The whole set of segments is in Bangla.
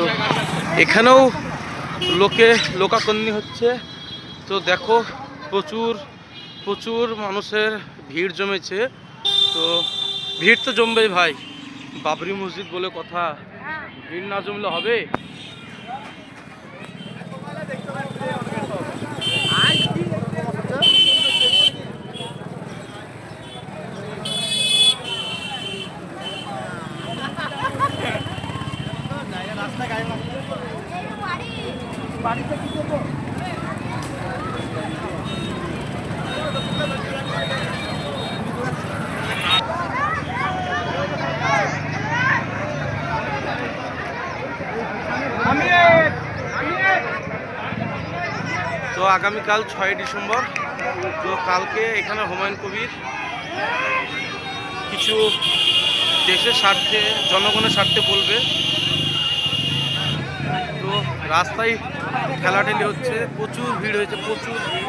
তো এখানেও লোকে লোকাকন্নি হচ্ছে। তো দেখো প্রচুর প্রচুর মানুষের ভিড় জমেছে। তো ভিড় তো জমবেই ভাই। বাবরি মসজিদ বলে কথা। ভিড় না জমলে হবে? আগামীকাল ছয় ডিসেম্বর তো কালকে এখানে হুমায়ুন কবির কিছু দেশের স্বার্থে, জনগণের স্বার্থে বলবে। তো রাস্তায় ঠেলাঠেলি হচ্ছে, প্রচুর ভিড় হয়েছে, প্রচুর ভিড়।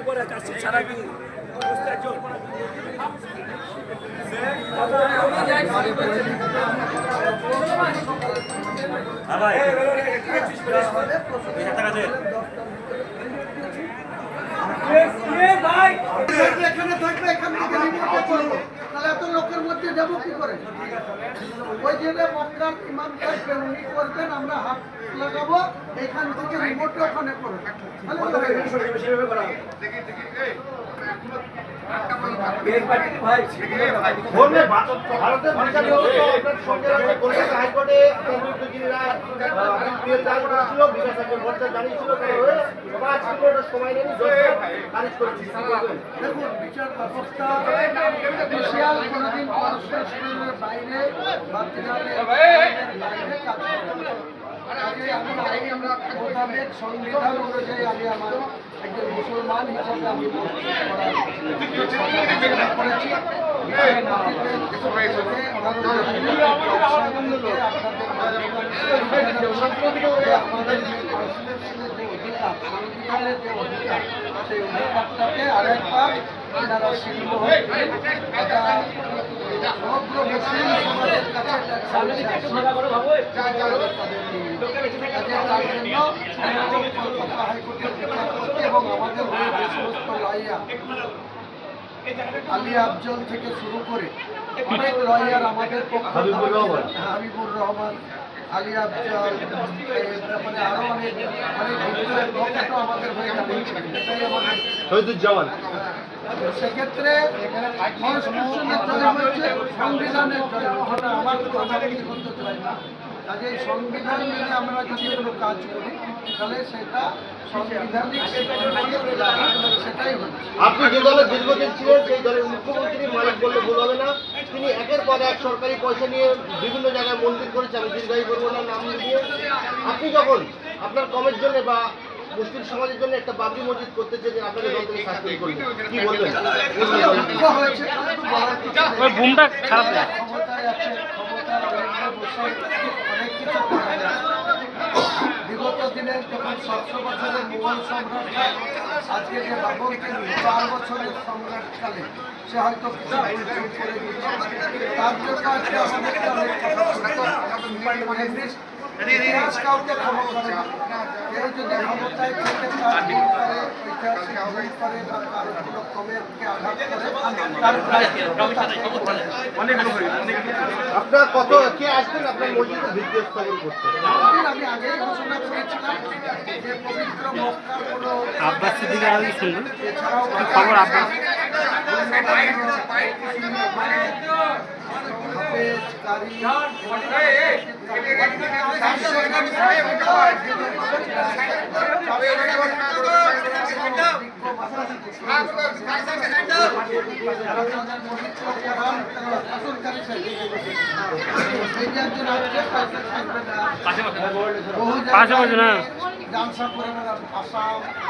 একের পর আসছে সারা দিন। এখানে থাকবে এখান এত লোকের মধ্যে যাব কি করে? ওই যে মক্কার ইমাম থাকবে উনি করবেন আমরা হাত লাগাবো এখান থেকে রিমোটে ওখানে করব দেখুন, বিচার ব্যবস্থা অফিসিয়াল কোনোদিন কনস্টিটিউশনের বাইরে বা বাইরে কাজ করে না। কাজে আমি আইন মোতাবেক সংবিধান অনুযায়ী আমি আমার একজন মুসলমান হিসাবে আমি করেছি এই মাটিতে দেশে আমাদের আপনাদের যে আমাদের যে কনস্টিটিউশনের যে অধিকার সংবিধানের যে অধিকার সেই অধিকারটাকে আরেকবার আপনারা শিল্প সমগ্র মুসলিম সমাজের কাছে জন্য আমাদের কলকাতা হাইকোর্টের বিচারপতি এবং আমাদের হয়ে যে সমস্ত আলী আফজল থেকে শুরু করে অনেক লয়ার আমাদের পক্ষে হাবিবুর রহমান। আলী আফজল তারপরে আরও অনেক অনেক হিন্দু অ্যাডভোকেটও আমাদের হয়ে জানিয়েছিলেন এটাই আমাদের সেক্ষেত্রে কনস্টিটিউশনের জয় সংবিধানের জয় আমার চাই না কাজে সংবিধান মেনে আমরা যদি কোনো কাজ করি তাহলে সেটা সাংবিধানিক সেটাই হচ্ছে আপনি যে দলের দীর্ঘদিন ছিলেন সেই দলের মুখ্যমন্ত্রী মালিক বললে ভুল হবে না। তিনি একের পর এক সরকারি পয়সা নিয়ে বিভিন্ন জায়গায় মন্দির করেছে আমি দীর্ঘায়ী করব না নাম দিয়ে আপনি যখন আপনার কমের জন্য বা মুসলিম সমাজের জন্য একটা বাবরি মসজিদ করতে চেয়ে আপনাকে দল থেকে শাস্তি করলেন কি বলবেন? বুমটা খারাপ ক্ষমতায় আছে ক্ষমতার বসে বিগত দিনে যখন সাতশো বছরের মুঘল সম্রাট আজকে যে বাবরকে চার বছরের সম্রাটকালে সে হয়তো তার জন্য আজকে আমাদেরকে শুনতে হয়। এমনি ইতিহাস কাউকে করে না। কেউ যদি ক্ষমতায় থেকে তার ভুল করে ঐতিহাসিক ভুল করে বা তার কোনো আঘাত করে তার দায়িত্ব আপনার কত কে আসবেন? আপনার মসজিদে ভিত্তি স্থাপন করতে। আমি আগেই ঘোষণা করেছিলাম যে পবিত্র মক্কার কোনো আব্বাস সিদ্দিক আলী শুনলেন খবর আব্বাস। হাফেজ, কারি, পাশাপাশি না বেড়ান আসাম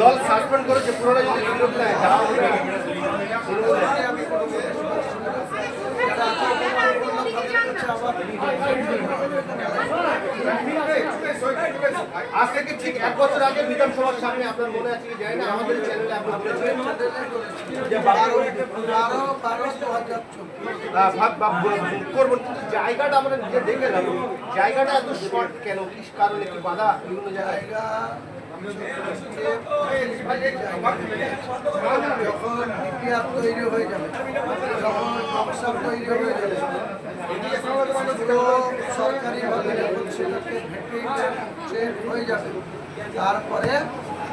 দল সাসপেন্ড করেছে পুরোটা যদি আবার আজ থেকে ঠিক এক বছর আগে বিধানসভার সামনে আপনার মনে আছে কি জানি না আমাদের করব কিন্তু জায়গাটা আমরা যে দেখে গেলাম জায়গাটা এত শর্ট কেন কি কারণে কি বাধা বিভিন্ন জায়গায় জায়গা যখন ডিপিআর তৈরি হয়ে যাবে যখন নকশা তৈরি হয়ে যাবে সরকারিভাবে যখন সেটাকে ভেটে হয়ে যাবে তারপরে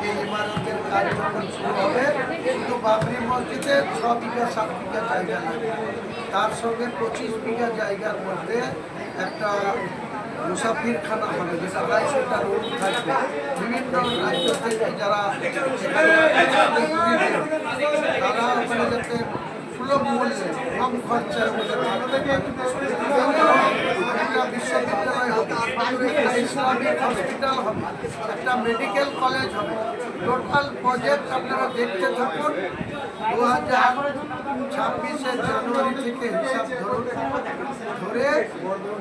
এই ইমারতের কাজ যখন শুরু হবে। কিন্তু বাবরি মসজিদে ছ বিঘা সাত বিঘা জায়গা লাগবে তার সঙ্গে পঁচিশ বিঘা জায়গার মধ্যে একটা মুসাফিরখানা হবে যেটা আড়াইশোটা রুম থাকবে। বিভিন্ন রাজ্য থেকে যারা তারা ওখানে যাতে সুলভ মূল্যে কম খরচার একটা বিশ্ববিদ্যালয় হবে, একটা ইসলামিক হসপিটাল হবে, একটা মেডিকেল কলেজ হবে। টোটাল প্রজেক্ট আপনারা দেখতে থাকুন। দু হাজার ছাব্বিশে জানুয়ারি থেকে হিসাব ধরুন। ধরে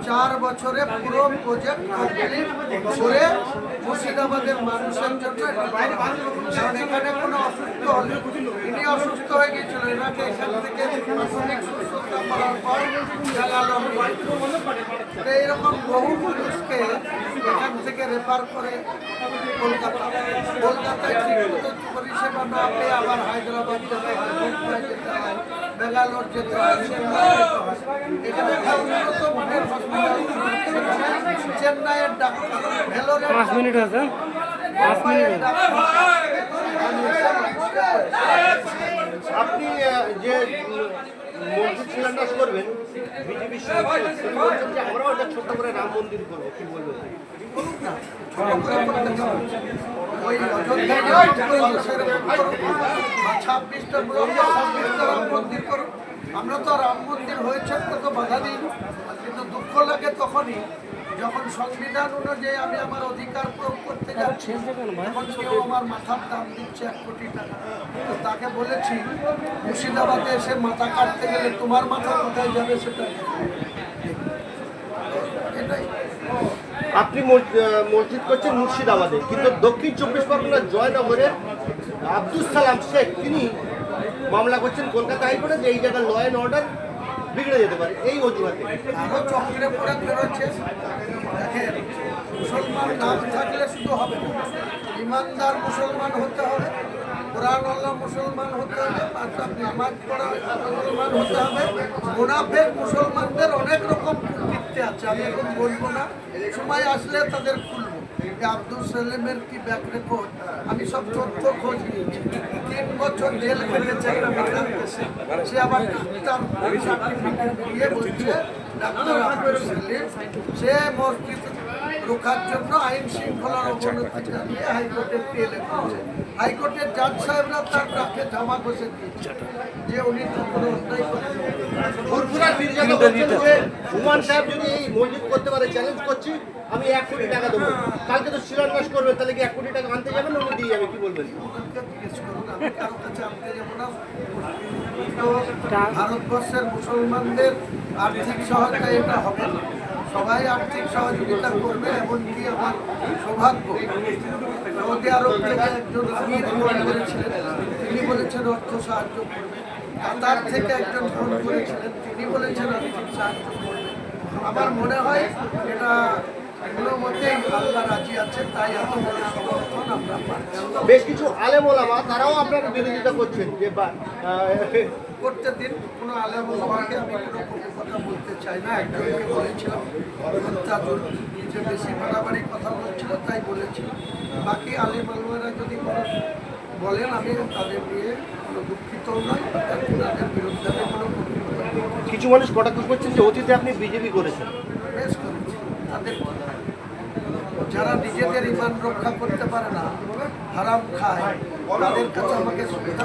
চার বছরে পুরো প্রজেক্ট কমপ্লিট করে মুর্শিদাবাদের মানুষের জন্য এখানে কোনো অসুস্থ হলে ইনি অসুস্থ হয়ে গেছিল। এনাকে এখান থেকে সুস্থতা করার পর এইরকম বহু মানুষকে এখান থেকে রেফার করে কলকাতা। কলকাতায় ঠিক মতো পরিষেবা না পেয়ে আবার হায়দ্রাবাদ যেতে হয় মুম্বাই যেতে হয় ব্যাঙ্গালোর যেতে এখানে একটা উন্নত মানের হসপিটাল চেন্নাইয়ের ডাক্তার ভেলোরের পাঁচ মিনিট আছে? পাঁচ মিনিট আপনি যে মসজিদ শিলান্যাস করবেন বিজেপি আমরাও একটা ছোট্ট করে রাম মন্দির করব কি বলবেন ওই অযোধ্যায় যে রাম সেরকম করো, বা ছাব্বিশটা ব্লকে ছাব্বিশটা রাম মন্দির করো আমরা তো রাম মন্দির হয়েছে তো তো বাধা দিই কিন্তু দুঃখ লাগে তখনই যখন সংবিধান অনুযায়ী আমি আমার অধিকার প্রয়োগ করতে যাচ্ছি তখন কেউ আমার মাথার দাম দিচ্ছে এক কোটি টাকা। তো তাকে বলেছি মুর্শিদাবাদে এসে মাথা কাটতে গেলে তোমার মাথা কোথায় যাবে সেটা এটাই। আপনি মস- মসজিদ করছেন মুর্শিদাবাদে কিন্তু দক্ষিণ চব্বিশ পরগনার জয়নগরের আব্দুল সালাম শেখ তিনি মামলা করছেন কলকাতা হাইকোর্টে যে এই জায়গায় ল অ্যান্ড অর্ডার বিগড়ে যেতে পারে, এই অজুহাতে চক্রে পড়ে মুসলমান নাম থাকলে শুধু হবে না। ইমানদার মুসলমান হতে হবে কোরআন আল্লাহ মুসলমান হতে হবে পাঁচ নামাজ পড়া মুসলমান হতে হবে। মুনাফেক মুসলমানদের অনেক রকম কৃত্যে আছে, আমি এখন বলব না। সময় আসলে তাদের খুলবো যে আব্দুল সালেমের কি ব্যাক রেকর্ড আমি সব তথ্য খোঁজ নিয়েছি। তিন বছর জেল খেটেছে সে আবার ডাক্তার সার্টিফিকেট দিয়ে বলছে, ডাক্তার আব্দুল সালেম, সে মসজিদ রোখার জন্য আইন শৃঙ্খলার অবনতি জানিয়ে হাইকোর্টের পিএলএ করেছে হাইকোর্টের জাজ সাহেবরা তার ডাকে জামা ঘষে দিয়েছে যে উনি তো কোনো অন্যায় করেছেন ফুরফুরা মির্জাকে বলছেন যে হুমান সাহেব যদি এই মসজিদ করতে পারে চ্যালেঞ্জ করছি আমি এক কোটি টাকা দেবো। কালকে তো শিলান্যাস করবেন তাহলে কি এক কোটি টাকা আনতে যাবেন উনি দিয়ে যাবে কি বলবেন? করুন কাছে ভারতবর্ষের মুসলমানদের আর্থিক সহায়তা এটা হবে না। সবাই আর্থিক সহযোগিতা করবে এমনকি আমার সৌভাগ্য। সৌদি আরব থেকে একজন আমির ফোন করেছিলেন। তিনি বলেছেন অর্থ সাহায্য করবে। কাতার থেকে একজন ফোন করেছিলেন। তিনি বলেছেন আর্থিক সাহায্য করবে। আমার মনে হয় এটা কোনো মতেই আল্লাহ রাজি আছে তাই এত বড় সমর্থন আমরা পাচ্ছি। বেশ কিছু আলেম ওলামা তারাও আপনার বিরোধিতা করছেন যে করতে দিন কোনো আলেম আমাকে আমি কোনো কথা চাই না? একজনকে বলেছিলাম তাজুল যে বেশি বাড়াবাড়ি কথা বলছিল তাই বলেছিলাম বাকি আলেম আলমারা যদি কোনো বলেন আমি তাদের নিয়ে কোনো দুঃখিত নয় তাদের বিরুদ্ধে আমি কোনো। কিছু মানুষ কটাক্ষ করছেন যে অতীতে আপনি বিজেপি করেছেন। বেশ করেছি তাদের যারা নিজেদের ইমান রক্ষা করতে পারে না হারাম খায় তাদের কাছে আমাকে সুবিধা